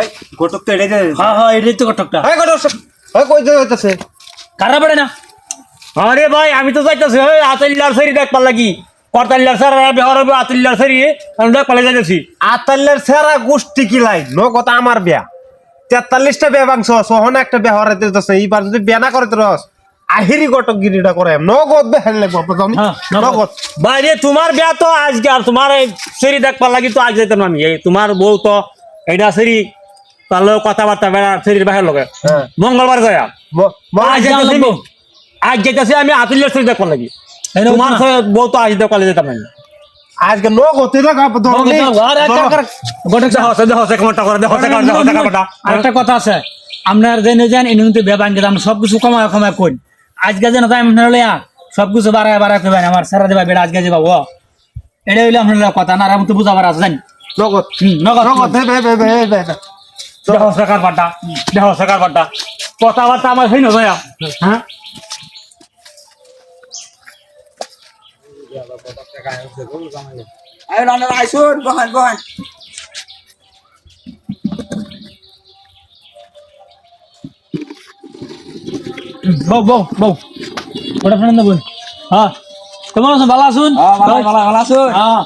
এই ঘটক তো এটাই যায় হ্যাঁ হ্যাঁ এটাই তো কটকটা এই ঘটক এই কই যাইতাছে? কারা পড়ে না? আরে ভাই আমি তো যাইতেছি ওই আতাল্লার সারি দেখ পাল্লা কি কর্তাল্লার স্যার ব্যবহার হবে আতাল্লার সারি আমি দেখ পাল্লা যাইতেছি। আতাল্লের সেরা গোষ্ঠী কি লাই? ন কথা আমার বিয়া। তেতাল্লিশটা বিয়া বাংশ সহন একটা বিয়া হরাইতে এইবার যদি বিয়া না করে তো রস। আহিরি ঘটক গিরিটা করে নগদ বেহার লাগবো হ্যাঁ নগদ। বাইরে তোমার বিয়া তো আজকে আর তোমার এই সেরি দেখ পাল্লা কি তো আজ যাইতাম আমি। এই তোমার বউ তো এটা সেরি তার লগে কথাবার্তা বেড়া সেরির বাহির লগে। হ্যাঁ। মঙ্গলবার ম- আজ যাইতাছি আমি। আমি আতুল্লার সেরি দেখ পাল্লা কি তোমার বউ তো আজ দেখ পাল্লা যেতাম না আজকে করে সে কেমনটা আরেকটা কথা আছে। আপনার জেনে যান এনে কিন্তু বেবান গেলাম সবকিছু কমায় কমায় কই আজকে যেন তাই আপনার লইয়া সবকিছু বাড়ায় বাড়ায় কইবেন আমার সারা দেবা বেড়া আজকে যাবা এটা হইলে আপনার কথা না আর আমি তো বুঝাবার আছে জানি নগদ। নগদ। নগদ কথাবার্তা আমার হই না হ্যাঁ? আইসুন বহান বহান বউ বউ বউ। ওটা ফোন বল। হ্যাঁ। কেমন আছো? ভালো আছুন? হ্যাঁ ভালো ভালো ভালো হ্যাঁ।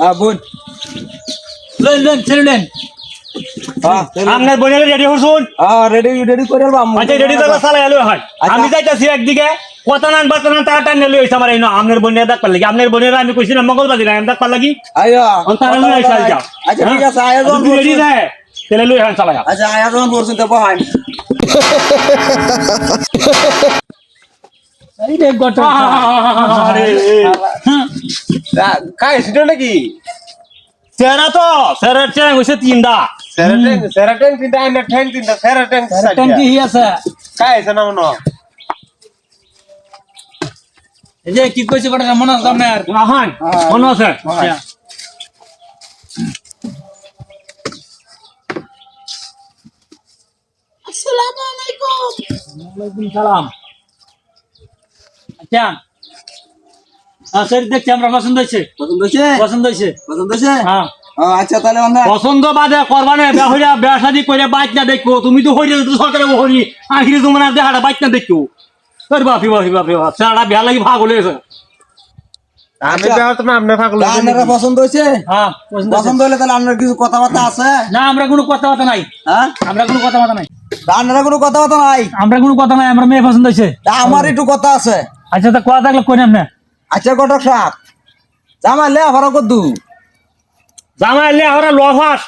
হ্যাঁ বোন লেন লেন ছেড়ে লেন হ্যাঁ আপনার বোনের রেডি হরছুন হ্যাঁ রেডি রেডি করে আচ্ছা রেডি তো সালা এলো হয়। আচ্ছা। আমি যাইতাছি একদিকে। কথা নান বার্তা নান তারা টান নিয়ে হইছে আমার এই না আপনার বোনের দেখ পারলে কি আপনার বোনের আমি কইছিলাম মঙ্গলবার দিন আমি দেখ পারলে কি আইয়া তারা লই আইসা আচ্ছা ঠিক আছে আয়োজন রেডি দেয় তাহলে লই হান চালা আচ্ছা আয়োজন করছেন তো বহান নাকি সেরা তো সেরা ট্যাং হইছে তিনটা সেরাটেং সেরাটেং তিনটা আইনা তিনটা ট্যাঙ্কি হি আছে কাই আছে না মনো এই যে কি কইছে বড় মনে আছে আপনার আহান মনে আছে? ওয়ালাইকুম সালাম। আচ্ছা। হ্যাঁ স্যার দেখছি আমরা পছন্দ হয়েছে? পছন্দ হয়েছে? পছন্দ হয়েছে? পছন্দ হয়েছে? হ্যাঁ। আচ্ছা তাহলে পছন্দ বাদে করবা না বিয়া শাদি করে বাইক না দেখো তুমি তো হইলে তো সরকারে হরি আখিরি তোমার আর দেখাটা বাইক না দেখো। তোর বাপি বাপি বাপি বাপ সারা বিয়া লাগি ভাগ হলে আমি বিয়া তুমি আমনে ফাকল আপনারা পছন্দ হয়েছে? হ্যাঁ পছন্দ পছন্দ হলে তাহলে আপনার কিছু কথাবার্তা আছে? না আমরা কোনো কথাবার্তা নাই। হ্যাঁ? আমরা কোনো কথাবার্তা নাই। আপনারা কোনো কথাবার্তা নাই। আমরা কোনো কথা নাই আমরা মেয়ে পছন্দ হয়েছে। আমার একটু কথা আছে। আচ্ছা তা কথা থাকলে কই না আচ্ছা কটক সাপ জামাইলে আবার কদ্দু জামাইলে আবার লফাস